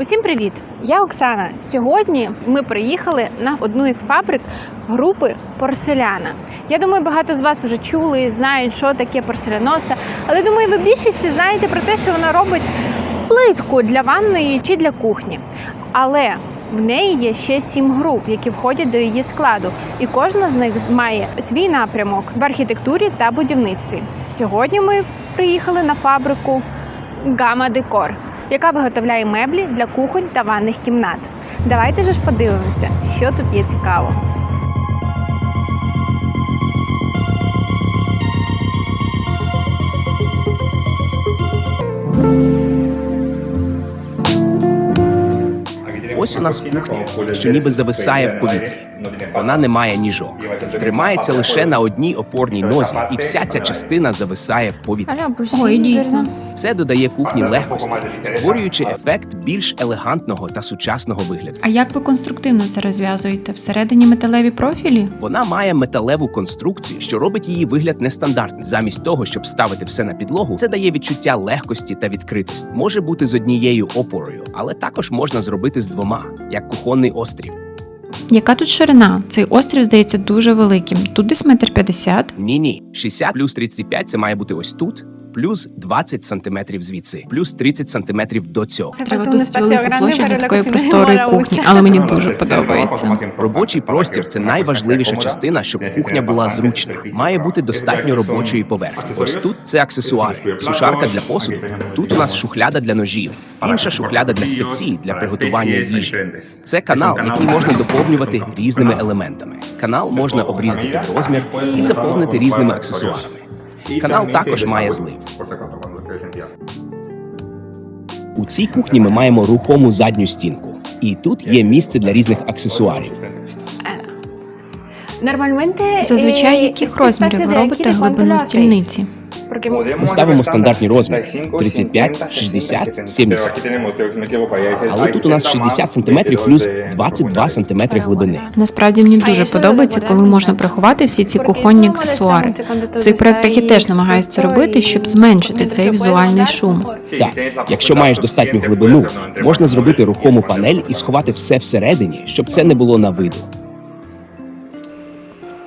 Усім привіт! Я Оксана. Сьогодні ми приїхали на одну із фабрик групи порселяна. Я думаю, багато з вас вже чули і знають, що таке порселяноса. Але думаю, ви більшості знаєте про те, що вона робить плитку для ванної чи для кухні. Але в неї є ще сім груп, які входять до її складу, і кожна з них має свій напрямок в архітектурі та будівництві. Сьогодні ми приїхали на фабрику Гама Декор, яка виготовляє меблі для кухонь та ванних кімнат. Давайте ж подивимося, що тут є цікаво. Ось у нас кухня, що ніби зависає в повітрі. Вона не має ніжок, тримається лише на одній опорній нозі, і вся ця частина зависає в повітрі. Ой, дійсно. Це додає кухні легкості, створюючи ефект більш елегантного та сучасного вигляду. А як ви конструктивно це розв'язуєте? Всередині металеві профілі? Вона має металеву конструкцію, що робить її вигляд нестандартним. Замість того, щоб ставити все на підлогу, це дає відчуття легкості та відкритості. Може бути з однією опорою, але також можна зробити з двома, як кухонний острів. Яка тут ширина? Цей острів здається дуже великим. Тут десь метр п'ятдесят. Ні, ні, 60 плюс 35 – це має бути ось тут. Плюс 20 сантиметрів звідси, плюс 30 сантиметрів до цього. Треба досить велику площу для такої просторої кухні, але мені дуже подобається. Робочий простір це найважливіша частина, щоб кухня була зручна. Має бути достатньо робочої поверхні. Ось тут це аксесуари, сушарка для посуду. Тут у нас шухляда для ножів, інша шухляда для спецій для приготування їжі. Це канал, який можна доповнювати різними елементами. Канал можна обрізати під розмір і заповнити різними аксесуарами. Канал також має злив. У цій кухні ми маємо рухому задню стінку, і тут є місце для різних аксесуарів. Зазвичай яких розмірів ви робите глибину стільниці? Ставимо стандартні розміри 35, 60, 70. Але тут у нас 60 см плюс 22 см глибини. Насправді мені дуже подобається, коли можна приховати всі ці кухонні аксесуари. В своїх проєктах я теж намагаюся це робити, щоб зменшити цей візуальний шум. Так, якщо маєш достатню глибину, можна зробити рухому панель і сховати все всередині, щоб це не було на виду.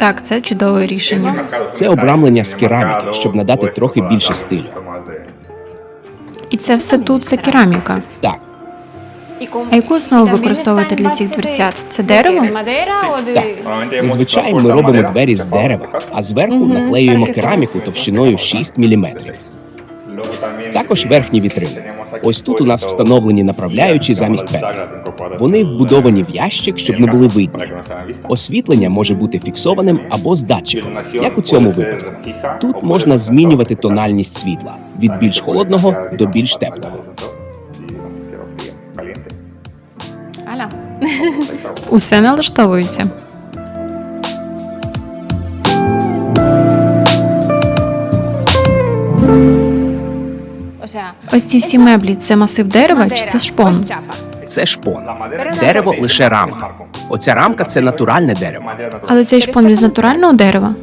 Так, це чудове рішення. Це обрамлення з кераміки, щоб надати трохи більше стилю. І це все тут це кераміка. Так, А яку основу використовуєте для цих дверцят? Це дерево? так. Зазвичай ми робимо двері з дерева, а зверху наклеюємо кераміку товщиною 6 мм. Також верхні вітрини. Ось тут у нас встановлені направляючі замість петель. Вони вбудовані в ящик, щоб не були видні. Освітлення може бути фіксованим або з датчиком, як у цьому випадку. Тут можна змінювати тональність світла від більш холодного до більш теплого. Усе налаштовується. Ось ці всі меблі це масив дерева чи це шпон? Це шпон. Дерево лише рама. Оця рамка це натуральне дерево. Але цей шпон із натурального дерева,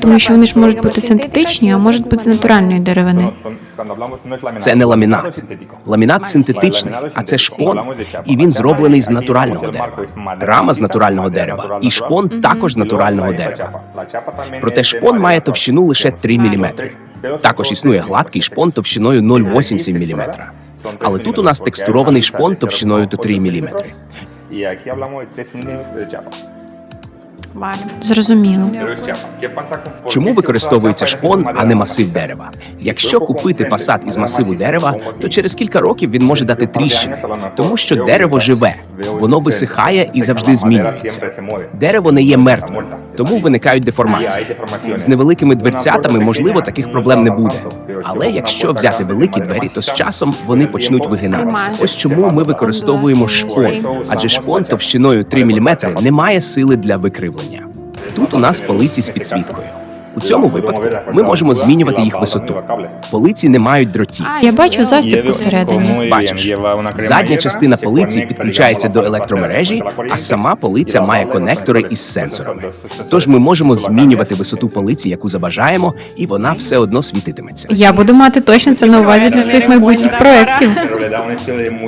тому що вони ж можуть бути синтетичні, а можуть бути з натуральної деревини. Це не ламінат. Ламінат синтетичний, а це шпон, і він зроблений з натурального дерева. Рама з натурального дерева, і шпон також з натурального дерева. Проте шпон має товщину лише 3 мм. Також існує гладкий шпон товщиною 0,8 мм. Але тут у нас текстурований шпон товщиною до 3 мм. Зрозуміло. Чому використовується шпон, а не масив дерева? Якщо купити фасад із масиву дерева, то через кілька років він може дати тріщини, тому що дерево живе, воно висихає і завжди змінюється. Дерево не є мертвим, тому виникають деформації. З невеликими дверцятами, можливо, таких проблем не буде. Але якщо взяти великі двері, то з часом вони почнуть вигинатися. Ось чому ми використовуємо шпон, адже шпон товщиною 3 мм не має сили для викривлення. Тут у нас полиці з підсвіткою. У цьому випадку ми можемо змінювати їх висоту. Полиці не мають дротів. Я бачу застібку всередині. Бачиш, задня частина полиці підключається до електромережі, а сама полиця має конектори із сенсорами. Тож ми можемо змінювати висоту полиці, яку забажаємо, і вона все одно світитиметься. Я буду мати точно це на увазі для своїх майбутніх проєктів.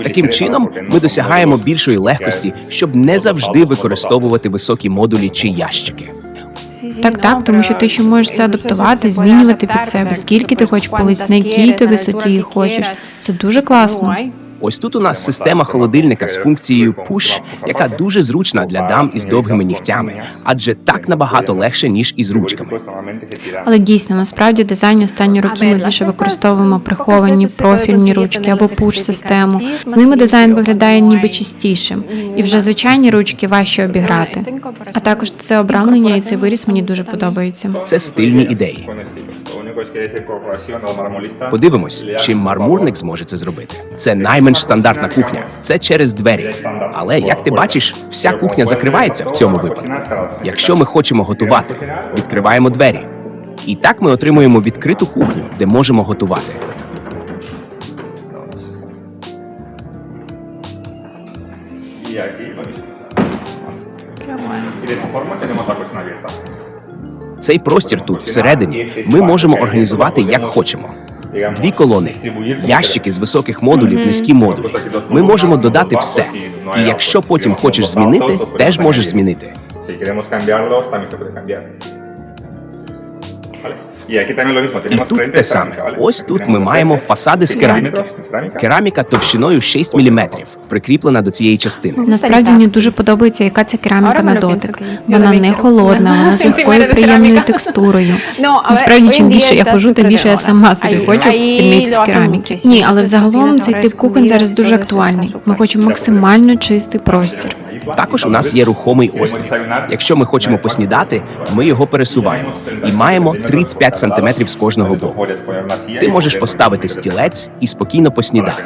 Таким чином, ми досягаємо більшої легкості, щоб не завжди використовувати високі модулі чи ящики. Так, так, тому що ти ще можеш це адаптувати, змінювати під себе, скільки ти хочеш полиць, на якій ти висоті хочеш. Це дуже класно. Ось тут у нас система холодильника з функцією Push, яка дуже зручна для дам із довгими нігтями, адже так набагато легше ніж із ручками. Але дійсно, насправді дизайн останні роки ми більше використовуємо приховані профільні ручки або пуш-систему. З ними дизайн виглядає ніби чистішим, і вже звичайні ручки важче обіграти. А також це обрамлення і цей виріс мені дуже подобається. Це стильні ідеї. Подивимось, чи мармурник зможе це зробити. Це найменш стандартна кухня. Це через двері. Але як ти бачиш, вся кухня закривається в цьому випадку. Якщо ми хочемо готувати, відкриваємо двері. І так ми отримуємо відкриту кухню, де можемо готувати. Цей простір тут всередині ми можемо організувати як хочемо. Дві колони, ящики з високих модулів, низькі модулі. Ми можемо додати все. І якщо потім хочеш змінити, теж можеш змінити. Si queremos cambiarlos, también se puede cambiar. Vale. І тут те саме. Ось тут ми маємо фасади з кераміки. Кераміка товщиною 6 мм, прикріплена до цієї частини. Насправді мені дуже подобається, яка ця кераміка на дотик. Вона не холодна, вона з легкою приємною текстурою. Насправді, чим більше я хожу, тим більше я сама собі хочу стільницю з кераміки. Ні, але взагалом цей тип кухонь зараз дуже актуальний. Ми хочемо максимально чистий простір. Також у нас є рухомий острів. Якщо ми хочемо поснідати, ми його пересуваємо і маємо 35 см з кожного боку. Ти можеш поставити стілець і спокійно поснідати.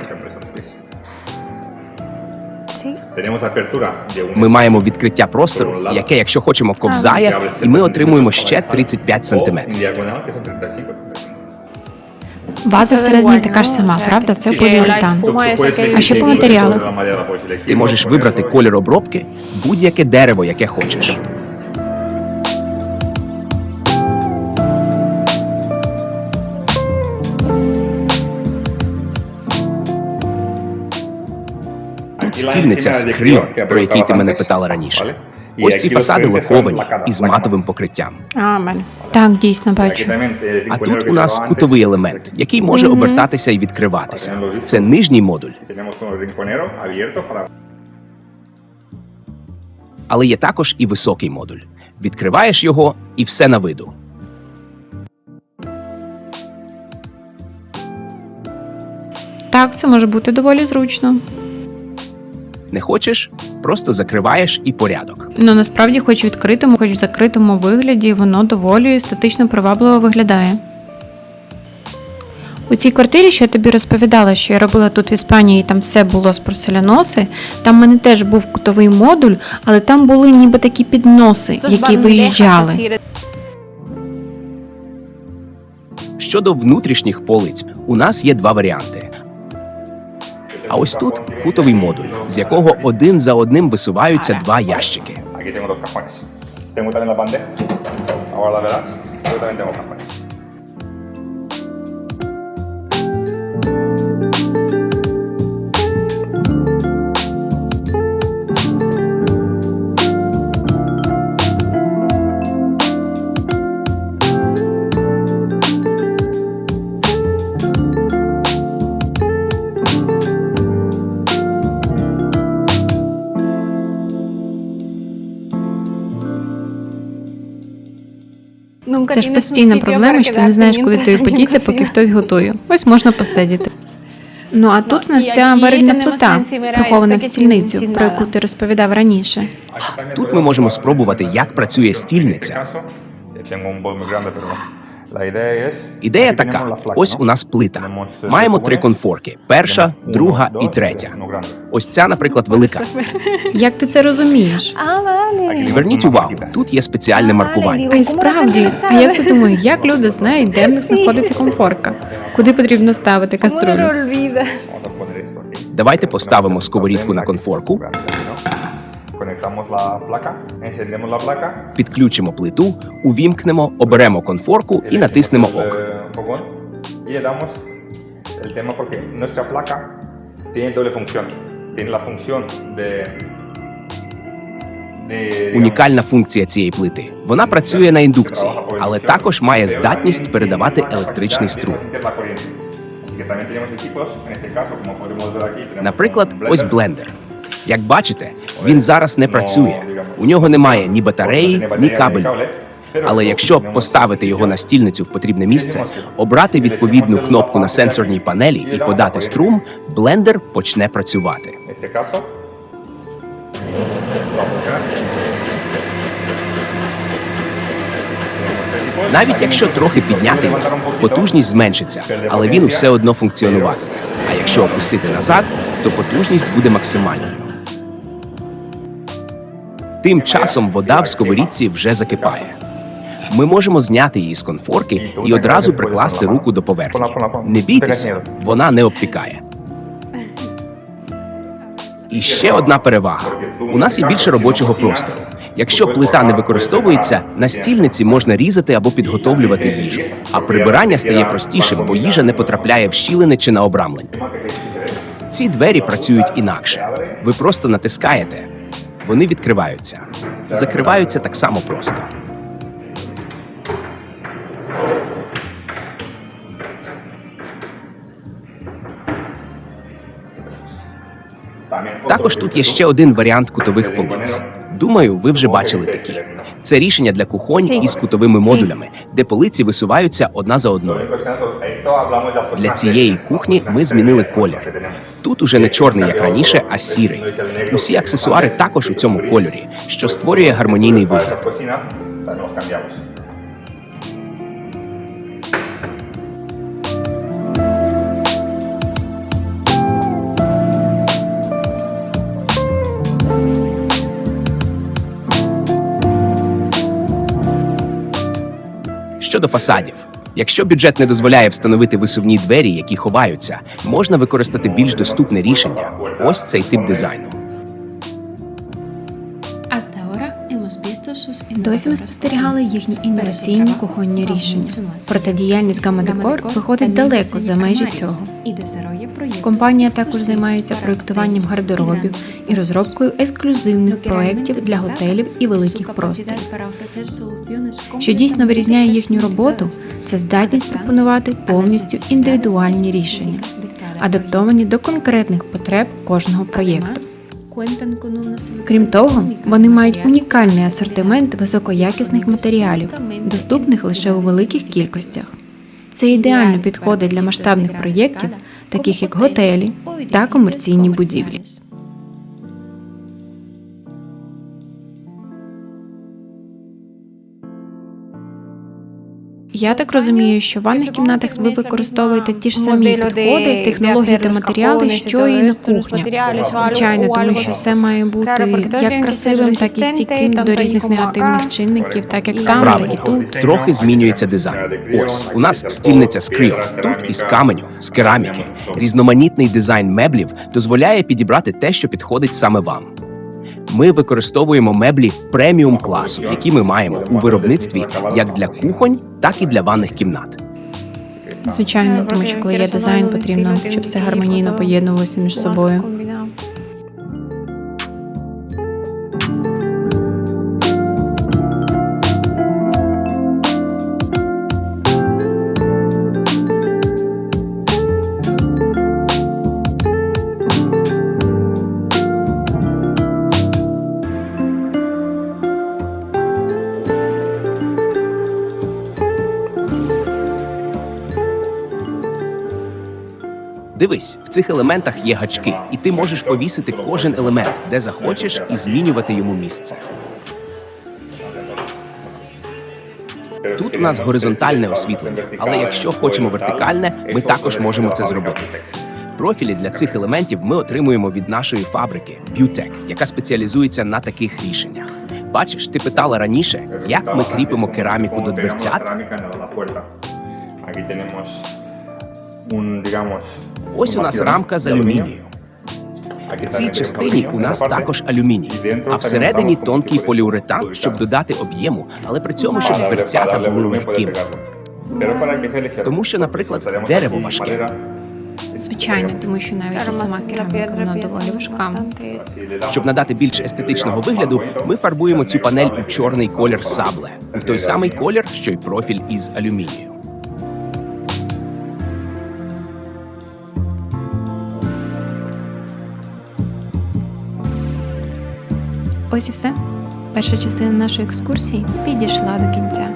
Ми маємо відкриття простору, яке, якщо хочемо, ковзає, і ми отримуємо ще 35 o База всередині така ж сама, правда? Це поліуретан. А що по матеріалах? Ти можеш вибрати колір обробки, будь-яке дерево, яке хочеш. Тут стільниця з крил, про який ти мене питала раніше. Ось ці фасади лаковані із матовим покриттям. Амен. Так, дійсно бачу. А тут у нас кутовий елемент, який може обертатися і відкриватися. Це нижній модуль, але є також і високий модуль. Відкриваєш його, і все на виду. Так, це може бути доволі зручно. Не хочеш? Просто закриваєш і порядок. Ну насправді, хоч в відкритому, хоч в закритому вигляді, воно доволі естетично привабливо виглядає. У цій квартирі, що я тобі розповідала, що я робила тут в Іспанії, і там все було з порселяноси. Там в мене теж був кутовий модуль, але там були ніби такі підноси, які виїжджали. Щодо внутрішніх полиць, у нас є два варіанти. А ось тут кутовий модуль, з якого один за одним висуваються два ящики. Це ж постійна проблема, що ти не знаєш, куди тобі подіться, поки хтось готує. Ось можна посидіти. Ну а тут в нас ця варильна плита, прихована в стільницю, про яку ти розповідав раніше. Тут ми можемо спробувати, як працює стільниця. Ідея така: ось у нас плита. Eh, Маємо три конфорки: перша, друга і третя. Ось ця, наприклад, велика. Як ти це розумієш? Зверніть увагу, тут є спеціальне маркування. А й справді, а я все думаю, як люди знають, де в них знаходиться комфорка, куди потрібно ставити каструлю. Давайте поставимо сковорідку на конфорку. Conectamos la placa, encendemos la placa. підключимо плиту, увімкнемо, оберемо конфорку і натиснемо ок. eh, fogón y le damos el tema porque nuestra placa tiene doble función. Tiene la función de. de digamos, Унікальна функція цієї плити. Вона працює на індукції, але також має здатність передавати електричний струм. Наприклад, ось блендер. Як бачите, він зараз не працює. У нього немає ні батареї, ні кабелю. Але якщо поставити його на стільницю в потрібне місце, обрати відповідну кнопку на сенсорній панелі і подати струм, блендер почне працювати. Навіть якщо трохи підняти його, потужність зменшиться, але він все одно функціонуватиме. А якщо опустити назад, то потужність буде максимальною. Тим часом вода в сковорідці вже закипає. Ми можемо зняти її з конфорки і одразу прикласти руку до поверхні. Не бійтеся, вона не обпікає. І ще одна перевага: у нас є більше робочого простору. Якщо плита не використовується, на стільниці можна різати або підготовлювати їжу. А прибирання стає простішим, бо їжа не потрапляє в щілини чи на обрамлення. Ці двері працюють інакше. Ви просто натискаєте, вони відкриваються. Закриваються так само просто. Також тут є ще один варіант кутових полиць. Думаю, ви вже бачили такі. Це рішення для кухонь із кутовими модулями, де полиці висуваються одна за одною. Для цієї кухні ми змінили колір. Тут уже не чорний, як раніше, а сірий. Усі аксесуари також у цьому кольорі, що створює гармонійний вигляд. Щодо фасадів, якщо бюджет не дозволяє встановити висувні двері, які ховаються, можна використати більш доступне рішення. Ось цей тип дизайну. Досі ми спостерігали їхні інноваційні кухонні рішення. Проте діяльність Decor виходить далеко за межі цього. Компанія також займається проєктуванням гардеробів і розробкою ексклюзивних проєктів для готелів і великих просторів. Що дійсно вирізняє їхню роботу, це здатність пропонувати повністю індивідуальні рішення, адаптовані до конкретних потреб кожного проєкту. Крім того, вони мають унікальний асортимент високоякісних матеріалів, доступних лише у великих кількостях. Це ідеально підходить для масштабних проєктів, таких як готелі та комерційні будівлі. Я так розумію, що в ванних кімнатах ви використовуєте ті ж самі підходи, технології та матеріали, що і на кухнях. Звичайно, тому що все має бути як красивим, так і стійким до різних негативних чинників, так як там, так і тут. трохи змінюється дизайн. Ось у нас стільниця з кріо, тут із каменю, з кераміки. Різноманітний дизайн меблів дозволяє підібрати те, що підходить саме вам. Ми використовуємо меблі преміум класу, які ми маємо у виробництві як для кухонь, так і для ванних кімнат. Звичайно, тому що коли є дизайн, потрібно, щоб все гармонійно поєднувалося між собою. Дивись, в цих елементах є гачки, і ти можеш повісити кожен елемент, де захочеш, і змінювати йому місце. Тут у нас горизонтальне освітлення, але якщо хочемо вертикальне, ми також можемо це зробити. Профілі для цих елементів ми отримуємо від нашої фабрики Butec, яка спеціалізується на таких рішеннях. Бачиш, ти питала раніше, як ми кріпимо кераміку до дверцят. Ось у нас рамка з алюмінію. В цій частині у нас також алюміній, а всередині тонкий поліуретан, щоб додати об'єму, але при цьому щоб дверцята були легкими. Тому що, наприклад, дерево важке. Звичайно, тому що навіть і сама кераміка вона доволі важка. Щоб надати більш естетичного вигляду, ми фарбуємо цю панель у чорний колір сабле, у той самий колір, що й профіль із алюмінію. Ось і все. Перша частина нашої екскурсії підійшла до кінця.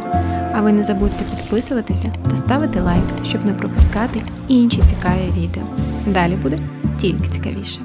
А ви не забудьте підписуватися та ставити лайк, щоб не пропускати інші цікаві відео. Далі буде тільки цікавіше.